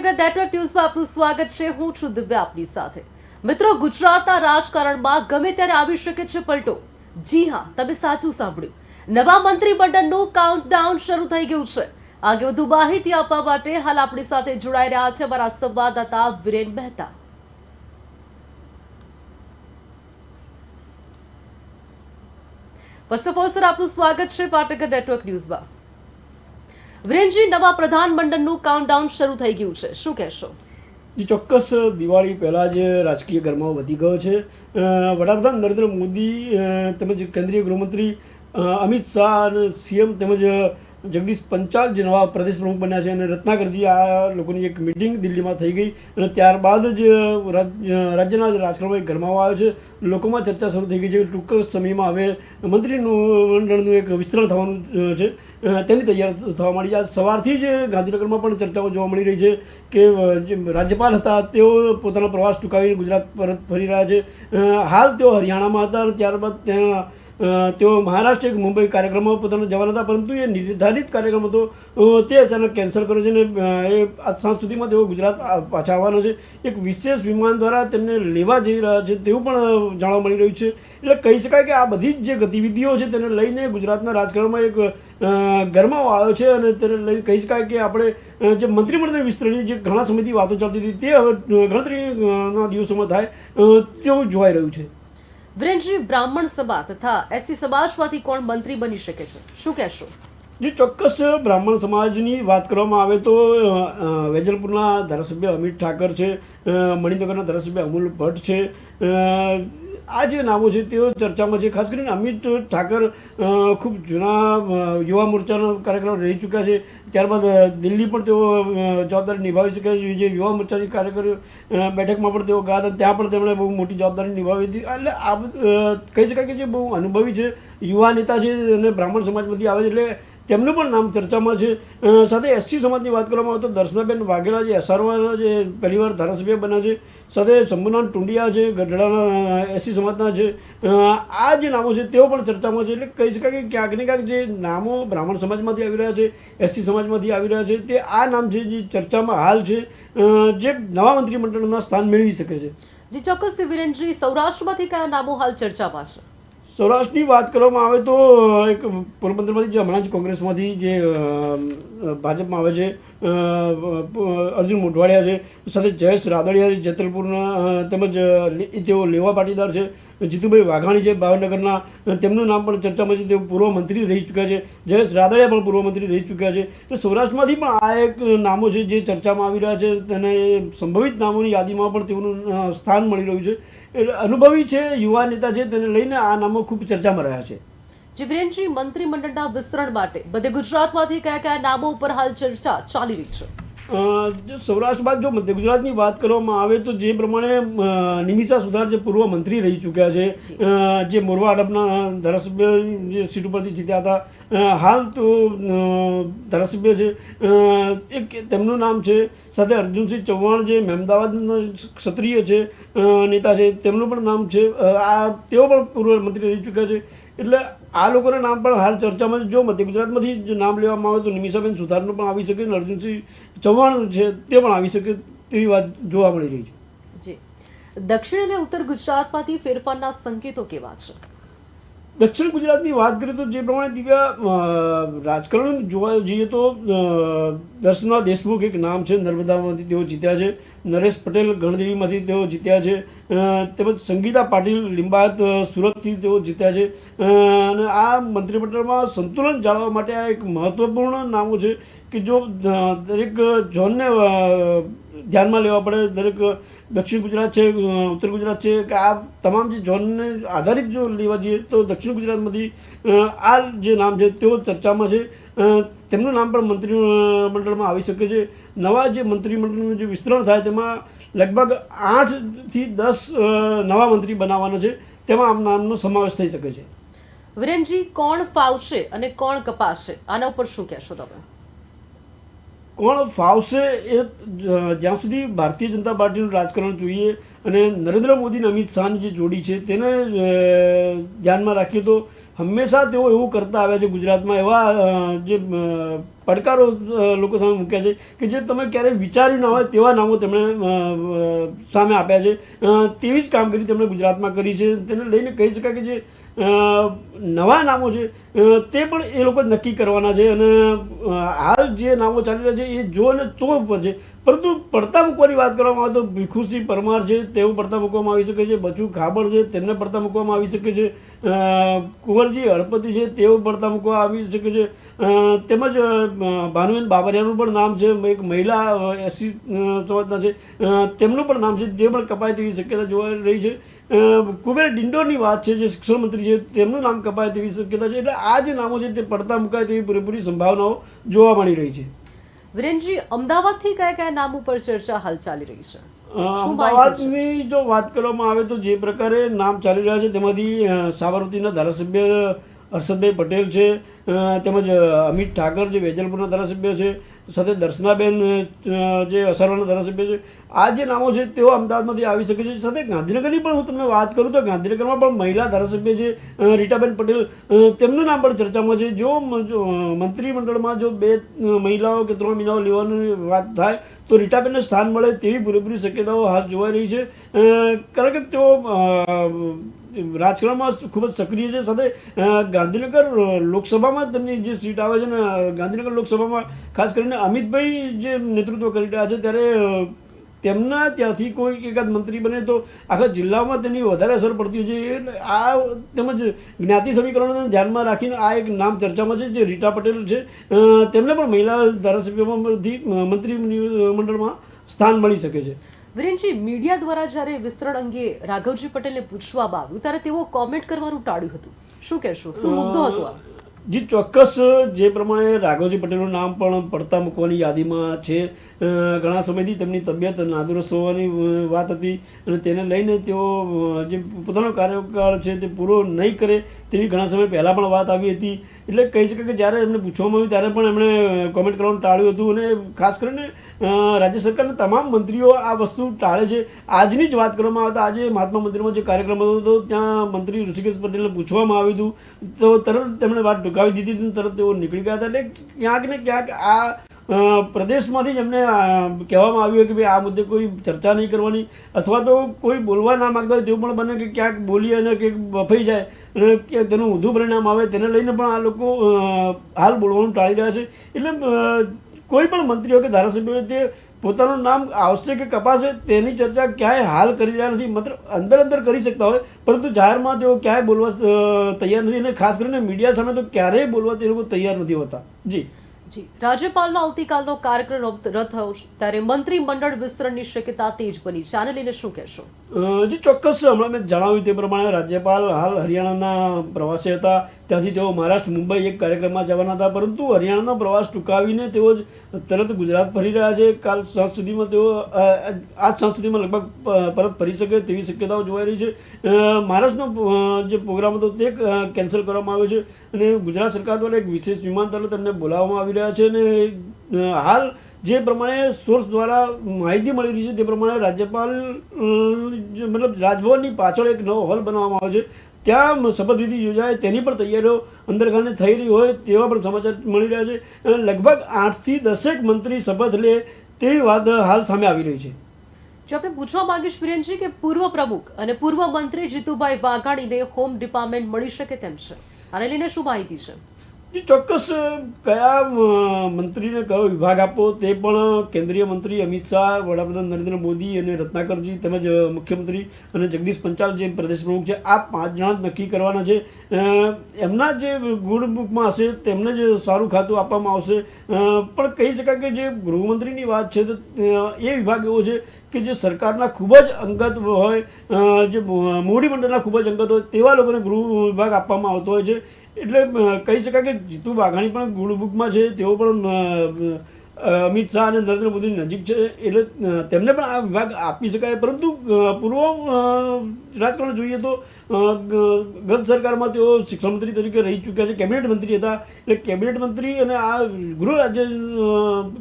નમસ્કાર નેટવર્ક ન્યૂઝમાં આપનું સ્વાગત છે. હું છું દિવ્યા આપની સાથે. મિત્રો, ગુજરાતના રાજકારણમાં ગમે ત્યારે આવી શકે છે પલટો. જી હા, તમે સાચું સાંભળ્યું. નવા મંત્રીમંડળનું કાઉન્ટડાઉન શરૂ થઈ ગયું છે. આગે વધુ માહિતી આપવા માટે હાલ આપણી સાથે જોડાઈ રહ્યા છે અમારા સંવાદદાતા Viren Mehta. First of all sir, આપનું સ્વાગત છે પાટનગર નેટવર્ક ન્યૂઝમાં. વિરેનજી નવા પ્રધાનમંડળનું કાઉન્ટડાઉન શરૂ થઈ ગયું છે. શું કહેશો? જે, ચોક્કસ, દિવાળી પહેલાં જ રાજકીય ગરમાવો વધી ગયો છે. વડાપ્રધાન નરેન્દ્ર મોદી તેમજ કેન્દ્રીય ગૃહમંત્રી અમિત શાહ અને સીએમ તેમજ જગદીશ પંચાલ જે નવા પ્રદેશ પ્રમુખ બન્યા છે અને રત્નાકરજી આ લોકોની એક મિટિંગ દિલ્હીમાં થઈ ગઈ અને ત્યારબાદ જ રાજ- રાજ્યના રાજકારણમાં ગરમાવો આવ્યો છે. લોકોમાં ચર્ચા શરૂ થઈ ગઈ છે. ટૂંક સમયમાં હવે મંત્રીનું મંડળનું એક વિસ્તરણ થવાનું છે. તેની તૈયાર થવા માંડી આજ સવારથી જ ગાંધીનગરમાં પણ ચર્ચાઓ જોવા મળી રહી છે કે જે રાજ્યપાલ હતા, તેઓ પોતાનો પ્રવાસ ટૂંકાવીને ગુજરાત પરત ફરી રહ્યા છે. હાલ તેઓ હરિયાણામાં હતા અને ત્યારબાદ ત્યાં તેઓ મહારાષ્ટ્ર એક મુંબઈ કાર્યક્રમમાં પોતાના જવાના હતા, પરંતુ એ નિર્ધારિત કાર્યક્રમ હતો તે અચાનક કેન્સલ કર્યો છે અને એ આજ સાંજ સુધીમાં તેઓ ગુજરાત પાછા આવવાનો છે. એક વિશેષ વિમાન દ્વારા તેમને લેવા જઈ રહ્યા છે તેવું પણ જાણવા મળી રહ્યું છે. એટલે કહી શકાય કે આ બધી જ જે ગતિવિધિઓ છે તેને લઈને ગુજરાતના રાજકારણમાં એક ગરમાવો આવ્યો છે અને તેને લઈને કહી શકાય કે આપણે જે મંત્રીમંડળની વિસ્તરણની જે ઘણા સમયથી વાતો ચાલતી હતી, તે હવે ગણતરીના દિવસોમાં થાય તેવું જોવાઈ રહ્યું છે. વિરેનજી બ્રાહ્મણ સભા તથા એસસી સમાજમાંથી કોણ મંત્રી બની શકે છે? શું કહેશો? જે ચોક્કસ બ્રાહ્મણ સમાજની વાત કરવામાં આવે તો વેજલપુરના ધારાસભ્ય અમિત ઠાકર છે મણિનગરના ધારાસભ્ય અમૂલ ભટ્ટ છે આ જે નામો છે તેઓ ચર્ચામાં છે. ખાસ કરીને અમિત ઠાકર ખૂબ જૂના યુવા મોરચાનો કાર્યક્રમ રહી ચૂક્યા છે. ત્યારબાદ દિલ્હી પણ તેઓ જવાબદારી નિભાવી શકે છે. જે યુવા મોરચાની કાર્યકરો બેઠકમાં પણ તેઓ ગયા હતા. ત્યાં પણ તેમણે બહુ મોટી જવાબદારી નિભાવી હતી. એટલે આ કહી શકાય કે જે બહુ અનુભવી છે. યુવા નેતા છે અને બ્રાહ્મણ સમાજમાંથી આવે છે. એટલે તેમનું પણ નામ ચર્ચામાં છે. સાથે એસસી સમાજની વાત કરવામાં આવે તો દર્શનાબેન વાઘેલા જે એસઆરવાના જે પરિવાર ધારાસભ્ય બન્યા છે, સાથે શંભુનાથ ટુંડિયા છે, ગઢડાના એસસી સમાજના છે. આ જે નામો છે તેઓ પણ ચર્ચામાં છે. એટલે કહી શકાય કે ક્યાંક ને ક્યાંક જે નામો બ્રાહ્મણ સમાજમાંથી આવી રહ્યા છે, એસસી સમાજમાંથી આવી રહ્યા છે, તે આ નામ છે જે ચર્ચામાં હાલ છે. જે નવા મંત્રીમંડળના સ્થાન મેળવી શકે છે. જે, ચોક્કસ વિરેન્દ્રજી સૌરાષ્ટ્રમાંથી કયા નામો હાલ ચર્ચામાં છે? સૌરાષ્ટ્રની વાત કરવામાં આવે તો એક પોરબંદરમાંથી જે હમણાં જ કોંગ્રેસમાંથી જે ભાજપમાં આવે છે અર્જુન મોઢવાડિયા છે, સાથે જયેશ રાદડિયા છે જેતલપુરના તેમજ તેઓ લેવા પાટીદાર છે, જીતુભાઈ વાઘાણી છે, ભાવનગરના તેમનું નામ પણ ચર્ચામાં છે, તેઓ પૂર્વ મંત્રી રહી ચૂક્યા છે, જયેશ રાદડિયા પણ પૂર્વ મંત્રી રહી ચૂક્યા છે, તો સૌરાષ્ટ્રમાંથી પણ આ એક નામો છે જે ચર્ચામાં આવી રહ્યા છે, તેને સંભવિત નામોની યાદીમાં પણ તેઓનું સ્થાન મળી રહ્યું છે. અનુભવી છે, યુવા નેતા છે, તેને લઈને આ નામો ખૂબ ચર્ચામાં રહ્યા છે. જી વિરેનજી મંત્રીમંડળના વિસ્તરણ માટે બધે ગુજરાતમાંથી કયા કયા નામો ઉપર હાલ ચર્ચા ચાલી રહી છે? જો સૌરાષ્ટ્ર બાદ જો મધ્ય ગુજરાતની વાત કરવામાં આવે તો જે પ્રમાણે નિમિષા સુધાર જે પૂર્વ મંત્રી રહી ચૂક્યા છે જે. મોરવા અડબના ધારાસભ્ય જે સીટ ઉપરથી જીત્યા હતા હાલ તો ધારાસભ્ય છે એક તેમનું નામ છે સાથે અર્જુનસિંહ ચૌહાણ જે મહેમદાવાદનો ક્ષત્રિય છે નેતા છે તેમનું પણ નામ છે આ તેઓ પણ પૂર્વ મંત્રી રહી ચૂક્યા છે એટલે આ લોકોના નામ પણ હાલ ચર્ચામાં જો મધ્ય ગુજરાતમાંથી જો નામ લેવામાં આવે તો નિમિષાબેન સુધારનું પણ આવી શકે અને અર્જુનસિંહ ચૌહાણ છે તે પણ આવી શકે તેવી વાત જોવા મળી રહી છે. જી. દક્ષિણ અને ઉત્તર ગુજરાતમાંથી ફેરફારના સંકેતો કેવા છે? દક્ષિણ ગુજરાતની વાત કરીએ તો જે પ્રમાણે દિવ્યા રાજકારણ જોવા જઈએ તો દર્શના દેશમુખ એક નામ છે નર્મદામાંથી તેઓ જીત્યા છે. નરેશ પટેલ ગણદેવીમાંથી તેઓ જીત્યા છે. તેમજ સંગીતા પાટીલ લિંબાયત સુરતથી તેઓ જીત્યા છે. અને આ મંત્રીમંડળમાં સંતુલન જાળવવા માટે આ એક મહત્વપૂર્ણ નામો છે કે જો દરેક ઝોનને ધ્યાનમાં લેવા પડે, દરેક દક્ષિણ ગુજરાત છે ઉત્તર ગુજરાત છે, કે આ તમામ જે ઝોનને આધારિત જો લેવા જઈએ તો દક્ષિણ ગુજરાતમાંથી આ જે નામ છે તેઓ ચર્ચામાં છે. તેમનું નામ પણ મંત્રીમંડળમાં આવી શકે છે. નવા જે મંત્રીમંડળનું જે વિસ્તરણ થાય તેમાં લગભગ આઠથી દસ નવા મંત્રી બનાવવાના છે. તેમાં આમ નામનો સમાવેશ થઈ શકે છે. વિરેનજી કોણ ફાવશે અને કોણ કપાશે? આના ઉપર શું કહેશો તમે? કોણ ફાવશે એ જ્યાં સુધી ભારતીય જનતા પાર્ટીનું રાજકારણ જોઈએ અને નરેન્દ્ર મોદી અને અમિત શાહની જે જોડી છે તેને ધ્યાનમાં રાખીએ તો હંમેશા તેઓ એવું કરતા આવ્યા છે ગુજરાતમાં એવા જે પડકારો લોકો સામે મૂક્યા છે કે જે તમે ક્યારેય વિચાર્યું ના હોય તેવા નામો તેમણે સામે આપ્યા છે. તેવી જ કામગીરી તેમણે ગુજરાતમાં કરી છે. તેને લઈને કહી શકાય કે જે નવા નામો છે. તે પણ એ લોકો નક્કી કરવાના છે અને હાલ જે નામો ચાલી રહ્યા છે એ જો અને તો પણ છે. પરંતુ પડતા મૂકવાની વાત કરવામાં આવે તો ભીખુસિંહ પરમાર છે તેઓ પડતા મૂકવામાં આવી શકે છે. બચુ ખાબડ છે, તેમને પડતા મૂકવામાં આવી શકે છે. કુંવરજી હળપતિ છે, તેઓ પડતા મૂકવા આવી શકે છે. તેમજ ભાનુબેન બાબરિયાનું પણ નામ છે. એક મહિલા એસી સમાજના છે. તેમનું પણ નામ છે. તે પણ કપાય તેવી શક્યતા જોવા રહી છે. કુબેર ડિંડોરની વાત છે જે શિક્ષણ મંત્રી છે તેમનું નામ કપાય તેવી શક્યતા છે એટલે આ જે નામો છે તે પડતા મુકાય તેવી પૂરેપૂરી સંભાવનાઓ જોવા મળી રહી છે વિરેનજી અમદાવાદથી કયા કયા નામ ઉપર ચર્ચા હાલ ચાલી રહી છે? અમદાવાદની જો વાત કરવામાં આવે તો જે પ્રકારે નામ ચાલી રહ્યા છે તેમાંથી સાબરમતીના ધારાસભ્ય હર્ષદભાઈ પટેલ છે તેમજ અમિત ઠાકર જે વેજલપુરના ધારાસભ્ય છે સાથે દર્શનાબેન જે અસરવાના ધારાસભ્ય છે, આ જે નામો છે તેઓ અમદાવાદમાંથી આવી શકે છે. સાથે ગાંધીનગરની પણ હું તમને વાત કરું તો ગાંધીનગરમાં પણ મહિલા ધારાસભ્ય છે રીટાબેન પટેલ. તેમનું નામ પણ ચર્ચામાં છે. જો મંત્રીમંડળમાં જો બે મહિલાઓ કે ત્રણ મહિલાઓ લેવાની વાત થાય, તો રીટાબેનને સ્થાન મળે તેવી પૂરેપૂરી શક્યતાઓ હાલ જોવાઈ રહી છે. કારણ કે તેઓ રાજકારણમાં ખૂબ જ સક્રિય છે. સાથે ગાંધીનગર લોકસભામાં તેમની જે સીટ આવે છે ને ગાંધીનગર લોકસભામાં, ખાસ કરીને અમિતભાઈ જે નેતૃત્વ કરી રહ્યા છે, ત્યારે તેમના ત્યાંથી કોઈ એકાદ મંત્રી બને તો આખા જિલ્લામાં તેની વધારે અસર પડતી હોય છે. આ તેમજ જ્ઞાતિ સમીકરણોને ધ્યાનમાં રાખીને આ એક નામ ચર્ચામાં છે, જે રીટા પટેલ છે. તેમને પણ મહિલા ધારાસભ્યમાંથી મંત્રી મંડળમાં સ્થાન મળી શકે છે. વિરેનજી, મીડિયા દ્વારા જ્યારે વિસ્તરણ અંગે રાઘવજી પટેલને પૂછવામાં આવ્યું, ત્યારે તેઓ કોમેન્ટ કરવાનું ટાળ્યું હતું. શું કહેશો? શું મુદ્દો હતો જે, ચોક્કસ, જે પ્રમાણે રાઘવજી પટેલનું નામ પણ પડતા મૂકવાની યાદીમાં છે. ઘણા સમયથી તેમની તબિયત નાદુરસ્ત હોવાની વાત હતી અને તેને લઈને તેઓ જે પોતાનો કાર્યકાળ છે તે પૂરો નહીં કરે તેવી ઘણા સમય પહેલાં પણ વાત આવી હતી. એટલે કહી શકાય કે જ્યારે એમને પૂછવામાં આવ્યું ત્યારે પણ એમણે કોમેન્ટ કરવાનું ટાળ્યું હતું અને ખાસ કરીને રાજ્ય સરકારના તમામ મંત્રીઓ આ વસ્તુ ટાળે છે. આજની જ વાત કરવામાં આવતા આજે મહાત્મા મંદિરમાં જે કાર્યક્રમ હતો તો ત્યાં મંત્રી ઋષિકેશ પટેલને પૂછવામાં આવ્યું હતું. તો તરત તેમણે વાત ટૂંકાવી દીધી હતી તરત તેઓ નીકળી ગયા હતા. એટલે ક્યાંક ને ક્યાંક આ પ્રદેશમાંથી જ એમને કહેવામાં આવ્યું કે ભાઈ આ મુદ્દે કોઈ ચર્ચા નહીં કરવાની, અથવા તો કોઈ બોલવા ના માગતા હોય તેવું પણ બને કે ક્યાંક બોલી અને કે બફાઈ જાય અને કે તેનું ઊંધું પરિણામ આવે, તેને લઈને પણ આ લોકો હાલ બોલવાનું ટાળી રહ્યા છે. એટલે કોઈ પણ મંત્રીઓ કે ધારાસભ્યો તે પોતાનું નામ આવશે કે કપાશે તેની ચર્ચા ક્યાંય હાલ કરી રહ્યા નથી, માત્ર અંદર અંદર કરી શકતા હોય, પરંતુ જાહેરમાં તેઓ ક્યાંય બોલવા તૈયાર નથી અને ખાસ કરીને મીડિયા સામે તો ક્યારેય બોલવા તે લોકો તૈયાર નથી હોતા. જી. જી, રાજ્યપાલનો આવતીકાલનો કાર્યક્રમ રદ થયો છે. ત્યારે મંત્રીમંડળ વિસ્તરણની શક્યતા તેજ બની છે. આને લઈને શું કહેશો? જી, ચોક્કસ. હમણાં મેં જણાવ્યું તે પ્રમાણે રાજ્યપાલ હાલ હરિયાણાના પ્રવાસે હતા. ત્યાંથી તેઓ મહારાષ્ટ્ર, મુંબઈ એક કાર્યક્રમમાં જવાના હતા, પરંતુ હરિયાણાનો પ્રવાસ ટૂંકાવીને તેઓ તરત ગુજરાત ફરી રહ્યા છે. કાલ સાંજ સુધીમાં તેઓ આજ સાંજ સુધીમાં લગભગ પરત ફરી શકે તેવી શક્યતાઓ જોવાઈ રહી છે. મહારાષ્ટ્રનો જે પ્રોગ્રામ હતો તે કેન્સલ કરવામાં આવ્યો છે અને ગુજરાત સરકાર દ્વારા એક વિશેષ વિમાનતળ તેમને બોલાવવામાં આવી રહ્યા છે અને હાલ જે પ્રમાણે સોર્સ દ્વારા માહિતી મળી રહી છે તે પ્રમાણે રાજ્યપાલ મતલબ રાજભવનની પાછળ એક નવો હોલ બનાવવામાં આવ્યો છે. ત્યાં શપથવિધિ યોજાય તેની પણ તૈયારીઓ અંદરખાને થઈ રહી હોય તેવા પણ સમાચાર મળી રહ્યા છે. લગભગ આઠથી દસેક મંત્રી શપથ લે તેવી વાત હાલ સામે આવી રહી છે. જો આપણે પૂછવા માંગીશ વિરેનજી કે પૂર્વ પ્રમુખ અને પૂર્વ મંત્રી જીતુભાઈ વાઘાણીને હોમ ડિપાર્ટમેન્ટ મળી શકે તેમ છે. આને લઈને શું માહિતી છે? જી, ચોક્કસ, કયા મંત્રીને કયો વિભાગ આપવો તે પણ કેન્દ્રીય મંત્રી અમિત શાહ, વડાપ્રધાન નરેન્દ્ર મોદી અને રત્નાકરજી તેમજ મુખ્યમંત્રી અને જગદીશ પંચાલ જે પ્રદેશ પ્રમુખ છે, આ પાંચ જણા નક્કી કરવાના છે. એમના જે ગુડ હશે, તેમને જ સારું ખાતું આપવામાં આવશે. પણ કહી શકાય કે જે ગૃહમંત્રીની વાત છે, તો એ વિભાગ એવો છે કે જે સરકારના ખૂબ જ અંગત હોય જે મોડી મંડળના ખૂબ જ અંગત હોય, તેવા લોકોને ગૃહ વિભાગ આપવામાં આવતો હોય છે. એટલે કહી શકાય કે જીતુ વાઘાણી પણ ગુણબુકમાં છે, તેઓ પણ અમિત શાહ અને નરેન્દ્ર મોદીની નજીક છે, એટલે તેમને પણ આ વિભાગ આપી શકાય. પરંતુ પૂર્વ રાજકારણ જોઈએ તો ગત સરકારમાં તેઓ શિક્ષણ મંત્રી તરીકે રહી ચૂક્યા છે, કેબિનેટ મંત્રી હતા. એટલે કેબિનેટ મંત્રી અને આ ગૃહ રાજ્ય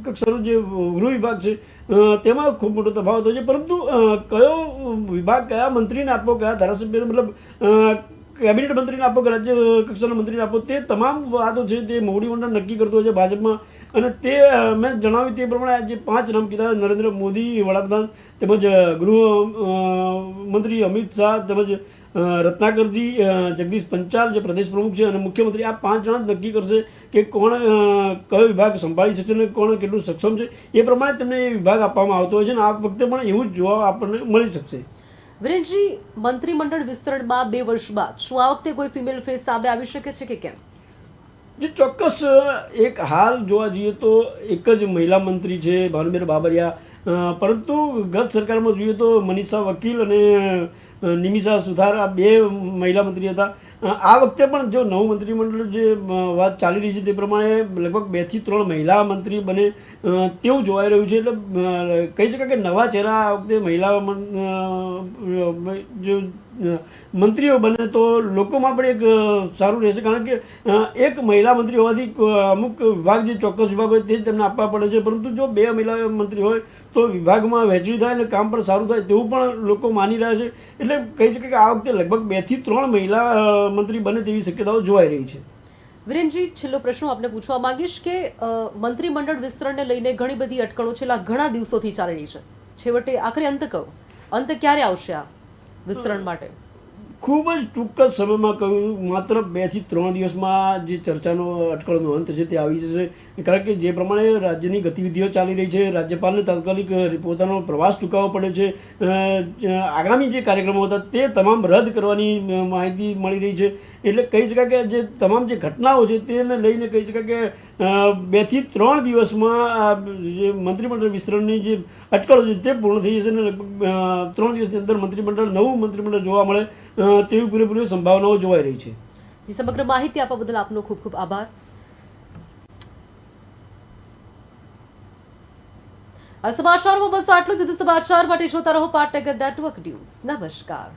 કક્ષાનો જે ગૃહ વિભાગ છે તેમાં ખૂબ મોટો તફાવત હોય છે. પરંતુ કયો વિભાગ, કયા મંત્રીને આપવો, કયા ધારાસભ્યને, મતલબ કેબિનેટ મંત્રીને આપો કે રાજ્ય કક્ષાના મંત્રીને આપો, તે તમામ વાતો છે, તે મોવડી મંડળ નક્કી કરતું હોય છે ભાજપમાં. અને તે મેં જણાવ્યું તે પ્રમાણે આજે પાંચ નામ કીધા નરેન્દ્ર મોદી, વડાપ્રધાન તેમજ ગૃહ મંત્રી અમિત શાહ તેમજ રત્નાકરજી જગદીશ પંચાલ જે પ્રદેશ પ્રમુખ છે અને મુખ્યમંત્રી, આ પાંચ જણા જ નક્કી કરશે કે કોણ કયો વિભાગ સંભાળી શકશે અને કોણ કેટલું સક્ષમ છે. એ પ્રમાણે તેમને વિભાગ આપવામાં આવતો હોય છે અને આ વખતે પણ એવું જ જોવા આપણને મળી શકશે. વિરેનજી, મંત્રીમંડળ વિસ્તરણમાં બે વર્ષ બાદ શું આ વખતે કોઈ ફિમેલ ફેસ સામે આવી શકે છે કે કેમ? જે ચોક્કસ એક હાલ જોવા જઈએ તો એક જ મહિલા મંત્રી છે ભાનુબેન બાબરિયા. પરંતુ ગત સરકારમાં જોઈએ તો મનીષા વકીલ અને નિમિષા સુથાર આ બે મહિલા મંત્રી હતા. આ વખતે પણ જો નવું મંત્રીમંડળ જે વાત ચાલી રહી છે તે પ્રમાણે લગભગ બેથી ત્રણ મહિલા મંત્રી બને તેવું જોવાઈ રહ્યું છે. એટલે કહી શકાય કે નવા ચહેરા આ વખતે મહિલા જો મંત્રીઓ બને તો લોકોમાં પણ એક સારું રહેશે. કારણ કે એક મહિલા મંત્રી હોવાથી અમુક વિભાગ જે ચોક્કસ વિભાગ હોય તે જ તેમને આપવા પડે છે. પરંતુ જો બે મહિલા મંત્રી હોય તો વિભાગમાં વહેંચણી થાય અને કામ પણ સારું થાય તેવું પણ લોકો માની રહ્યા છે. એટલે કહી શકાય કે આ વખતે લગભગ બેથી ત્રણ મહિલા મંત્રી બને તેવી શક્યતાઓ જોવાઈ રહી છે. વિરેનજી, છેલ્લો પ્રશ્ન આપને પૂછવા માંગીશ કે મંત્રીમંડળ વિસ્તરણને લઈને ઘણી બધી અટકળો છેલ્લા ઘણા દિવસોથી ચાલી રહી છે. છેવટે આખરે અંત કહો. અંત ક્યારે આવશે આ વિસ્તરણ માટે? ખૂબ જ ટૂંક જ સમયમાં કહ્યું, માત્ર બેથી ત્રણ દિવસમાં જે ચર્ચાનો અટકળનો અંત છે તે આવી જશે. કારણ કે જે પ્રમાણે રાજ્યની ગતિવિધિઓ ચાલી રહી છે, રાજ્યપાલને તાત્કાલિક પોતાનો પ્રવાસ ટૂંકાવવો પડે છે આગામી જે કાર્યક્રમો હતા તે તમામ રદ કરવાની માહિતી મળી રહી છે. એટલે કહી શકાય કે જે તમામ જે ઘટનાઓ છે તેને લઈને કહી શકાય કે બેથી ત્રણ દિવસમાં જે મંત્રીમંડળ વિસ્તરણની જે અટકળો છે તે પૂર્ણ થઈ જશે અને ત્રણ દિવસની અંદર મંત્રીમંડળ, નવું મંત્રીમંડળ જોવા મળે તેવી પૂરેપૂરી સંભાવનાઓ જોવાઈ રહી છે. જે, સમગ્ર માહિતી આપવા બદલ આપનો ખૂબ ખૂબ આભાર. આ સમાચારમાં બસ આટલું જ. સમાચાર માટે જોતા રહો પાટનગર નેટવર્ક ન્યૂઝ. નમસ્કાર.